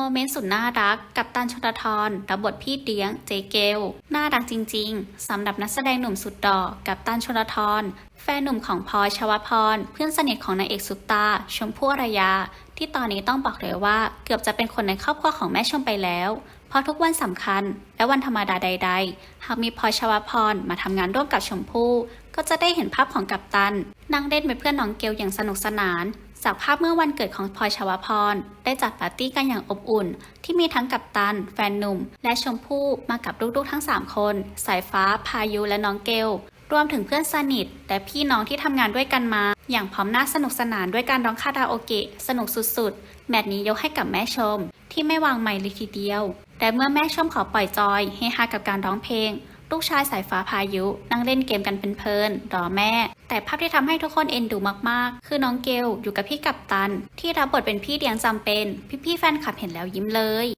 โมเมนต์สุดน่ารัก กับตันชลทรรับบทพี่เลี้ยง เจเกล น่ารักจริง ๆสำหรับนักแสดงหนุ่มสุดดอกับตันชลทรแฟนหนุ่มของพลอยชวพร เพื่อนสนิทของนายเอกสุปตา ชมพู่อารยา ที่ตอนนี้ต้องบอกเลยว่า เกือบจะเป็นคนในครอบครัวของแม่ชมไปแล้ว เพราะทุกวันสำคัญ และวันธรรมดาใด ๆ หากมีพลอยชวพรมาทำงานร่วมกับชมพู่ก็จะได้เห็นภาพของกัปตันนั่งเล่นเป็นเพื่อนน้องเกลอย่างสนุกสนาน จากภาพเมื่อวันเกิดของพลอยชวพร ได้จัดปาร์ตี้กันอย่างอบอุ่น ที่มีทั้งกัปตัน แฟนหนุ่ม และชมพู่มากับลูกๆทั้ง 3 คน สายฟ้า พายุและน้องเกล รวมถึงเพื่อนสนิท และพี่น้องที่ทำงานด้วยกันมา อย่างพร้อมหน้าสนุกสนานด้วยการร้องคาราโอเกะสนุกสุดๆแมตช์นี้ยกให้กับแม่ชม ที่ไม่วางไมค์เลยทีเดียว แต่เมื่อแม่ชมขอปล่อยจอยเฮฮากับการร้องเพลง ลูกชายสายฟ้าพายุ นั่งเล่นเกมกันเพลินๆรอแม่ แต่ภาพที่ทำให้ทุกคนเอ็นดูมากๆ คือน้องเกลอยู่กับพี่กัปตัน ที่รับบทเป็นพี่เลี้ยงจำเป็น พี่ๆแฟนคลับเห็นแล้วยิ้มเลย